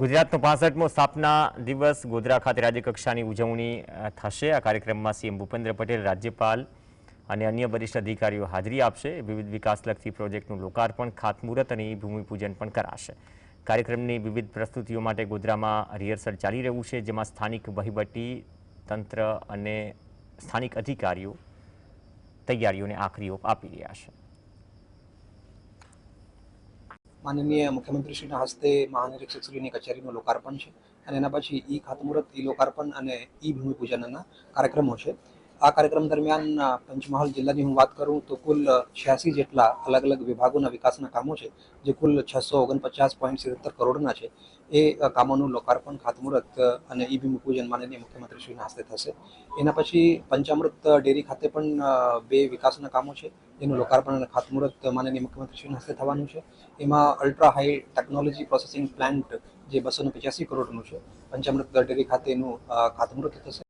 ગુજરાતનો પાસઠમો સ્થાપના દિવસ ગોધરા ખાતે રાજ્યકક્ષાની ઉજવણી થશે. આ કાર્યક્રમમાં સીએમ ભૂપેન્દ્ર પટેલ, રાજ્યપાલ અને અન્ય વરિષ્ઠ અધિકારીઓ હાજરી આપશે. વિવિધ વિકાસલક્ષી પ્રોજેક્ટનું લોકાર્પણ, ખાતમુહૂર્ત અને ભૂમિપૂજન પણ કરાશે. કાર્યક્રમની વિવિધ પ્રસ્તુતિઓ માટે ગોધરામાં રિહર્સલ ચાલી રહ્યું છે, જેમાં સ્થાનિક વહીવટી તંત્ર અને સ્થાનિક અધિકારીઓ તૈયારીઓને આખરી ઓપ આપી રહ્યા છે. માનનીય મુખ્યમંત્રીશ્રીના હસ્તે મહાનિરીક્ષકશ્રીની કચેરીનું લોકાર્પણ છે. અને એના પછી ઈ ખાતમુહૂર્ત, ઈ લોકાર્પણ અને ઈ ભૂમિપૂજનના કાર્યક્રમો છે. આ કાર્યક્રમ દરમિયાન પંચમહાલ જિલ્લાની હું વાત કરું તો કુલ છ્યાસી જેટલા અલગ અલગ વિભાગોના વિકાસના કામો છે, જે કુલ છસો ઓગણપચાસ પોઈન્ટ સિત્તેર કરોડના છે. એ કામોનું લોકાર્પણ, ખાતમુહૂર્ત અને ઈ ભૂમિપૂજન માનનીય મુખ્યમંત્રીશ્રીના હસ્તે થશે. એના પછી પંચામૃત ડેરી ખાતે પણ બે વિકાસના કામો છે. એનું લોકાર્પણ અને ખાતમુહૂર્ત માનનીય મુખ્યમંત્રીશ્રીના હસ્તે થવાનું છે. એમાં ultra high technology processing plant જે બસો ને કરોડનું છે. પંચામૃત ડેરી ખાતે એનું ખાતમુહૂર્ત થશે.